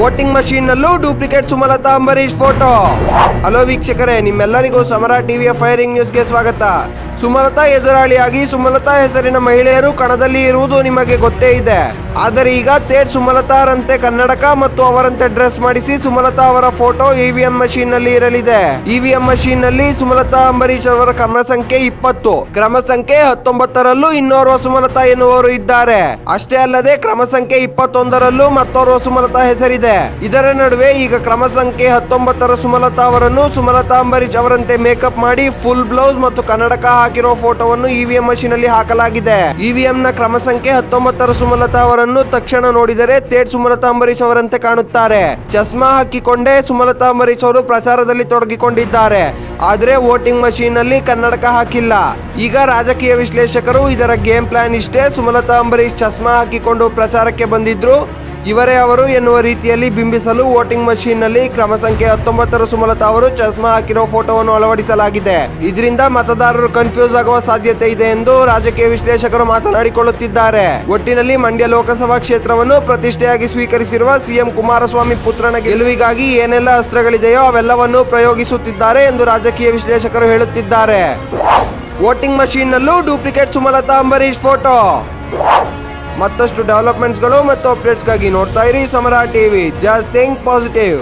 Voting machine ನಲ್ಲೂ duplicate Sumalatha Ambareesh photo. Hello ವೀಕ್ಷಕರೇ, ನಿಮ್ಮೆಲ್ಲರಿಗೂ ಸಮರ ಟಿವಿಯ ಫೈರಿಂಗ್ ನ್ಯೂಸ್ಗೆ ಸ್ವಾಗತ. ಸುಮಲತಾ ಎದುರಾಳಿಯಾಗಿ ಸುಮಲತಾ ಹೆಸರಿನ ಮಹಿಳೆಯರು ಕಣದಲ್ಲಿ ಇರುವುದು ನಿಮಗೆ ಗೊತ್ತೇ ಇದೆ. ಆದರೆ ಈಗ ತೇಜ್ ಸುಮಲತಾರಂತೆ ಕನ್ನಡಕ ಮತ್ತು ಅವರಂತೆ ಡ್ರೆಸ್ ಮಾಡಿಸಿ ಸುಮಲತಾ ಅವರ ಫೋಟೋ ಇವಿಎಂ ಮಷೀನ್ನಲ್ಲಿ ಇರಲಿದೆ. ಇವಿಎಂ ಮಷೀನ್ನಲ್ಲಿ ಸುಮಲತಾ ಅಂಬರೀಶ್ ಅವರ ಕ್ರಮ ಸಂಖ್ಯೆ ಇಪ್ಪತ್ತು. ಕ್ರಮ ಸಂಖ್ಯೆ ಹತ್ತೊಂಬತ್ತರಲ್ಲೂ ಇನ್ನೋರ್ವ ಸುಮಲತಾ ಎನ್ನುವರು ಇದ್ದಾರೆ. ಅಷ್ಟೇ ಅಲ್ಲದೆ ಕ್ರಮ ಸಂಖ್ಯೆ ಇಪ್ಪತ್ತೊಂದರಲ್ಲೂ ಮತ್ತೋರ್ವ ಸುಮಲತಾ ಹೆಸರಿದೆ. ಇದರ ನಡುವೆ ಈಗ ಕ್ರಮ ಸಂಖ್ಯೆ ಹತ್ತೊಂಬತ್ತರ ಸುಮಲತಾ ಅವರನ್ನು ಸುಮಲತಾ ಅಂಬರೀಶ್ ಅವರಂತೆ ಮೇಕಪ್ ಮಾಡಿ ಫುಲ್ ಬ್ಲೌಸ್ ಮತ್ತು ಕನ್ನಡಕ ಹಾಕಿರೋ ಫೋಟೋವನ್ನು ಇವಿಎಂ ಮಷೀನ್ ಅಲ್ಲಿ ಹಾಕಲಾಗಿದೆ. ಇವಿಎಂ ನ ಕ್ರಮ ಸಂಖ್ಯೆ ಹತ್ತೊಂಬತ್ತರ ಸುಮಲತಾ ಅವರನ್ನು ತಕ್ಷಣ ನೋಡಿದರೆ ತೇಜ್ ಸುಮಲತಾ ಅಂಬರೀಶ್ ಅವರಂತೆ ಕಾಣುತ್ತಾರೆ. ಚಸ್ಮಾ ಹಾಕಿಕೊಂಡೇ ಸುಮಲತಾ ಅಂಬರೀಶ್ ಅವರು ಪ್ರಚಾರದಲ್ಲಿ ತೊಡಗಿಕೊಂಡಿದ್ದಾರೆ. ಆದರೆ ವೋಟಿಂಗ್ ಮಷೀನ್ನಲ್ಲಿ ಕನ್ನಡಕ ಹಾಕಿಲ್ಲ. ಈಗ ರಾಜಕೀಯ ವಿಶ್ಲೇಷಕರು ಇದರ ಗೇಮ್ ಪ್ಲಾನ್ ಇಷ್ಟೇ ಸುಮಲತಾ ಅಂಬರೀಶ್ ಚಸ್ಮಾ ಹಾಕಿಕೊಂಡು ಪ್ರಚಾರಕ್ಕೆ ಬಂದಿದ್ರು. ಇವರೇ ಅವರು ಎನ್ನುವ ರೀತಿಯಲ್ಲಿ ಬಿಂಬಿಸಲು ವೋಟಿಂಗ್ ಮಷೀನ್ನಲ್ಲಿ ಕ್ರಮ ಸಂಖ್ಯೆ ಹತ್ತೊಂಬತ್ತರ ಸುಮಲತಾ ಅವರು ಚಸ್ಮಾ ಹಾಕಿರೋ ಫೋಟೋವನ್ನು ಅಳವಡಿಸಲಾಗಿದೆ. ಇದರಿಂದ ಮತದಾರರು ಕನ್ಫ್ಯೂಸ್ ಆಗುವ ಸಾಧ್ಯತೆ ಇದೆ ಎಂದು ರಾಜಕೀಯ ವಿಶ್ಲೇಷಕರು ಮಾತನಾಡಿಕೊಳ್ಳುತ್ತಿದ್ದಾರೆ. ಒಟ್ಟಿನಲ್ಲಿ ಮಂಡ್ಯ ಲೋಕಸಭಾ ಕ್ಷೇತ್ರವನ್ನು ಪ್ರತಿಷ್ಠೆಯಾಗಿ ಸ್ವೀಕರಿಸಿರುವ ಸಿಎಂ ಕುಮಾರಸ್ವಾಮಿ ಪುತ್ರನ ಗೆಲುವಿಗಾಗಿ ಏನೆಲ್ಲ ಅಸ್ತ್ರಗಳಿದೆಯೋ ಅವೆಲ್ಲವನ್ನು ಪ್ರಯೋಗಿಸುತ್ತಿದ್ದಾರೆ ಎಂದು ರಾಜಕೀಯ ವಿಶ್ಲೇಷಕರು ಹೇಳುತ್ತಿದ್ದಾರೆ. ವೋಟಿಂಗ್ ಮಷೀನ್ ನಲ್ಲೂ ಡೂಪ್ಲಿಕೇಟ್ ಸುಮಲತಾ ಅಂಬರೀಶ್ ಫೋಟೋ. ಮತ್ತಷ್ಟು ಡೆವಲಪ್ಮೆಂಟ್ಸ್ಗಳು ಮತ್ತು ಅಪ್ಡೇಟ್ಸ್ಗಾಗಿ ನೋಡ್ತಾ ಇರಿ ಸಮರ ಟಿವಿ. Just think positive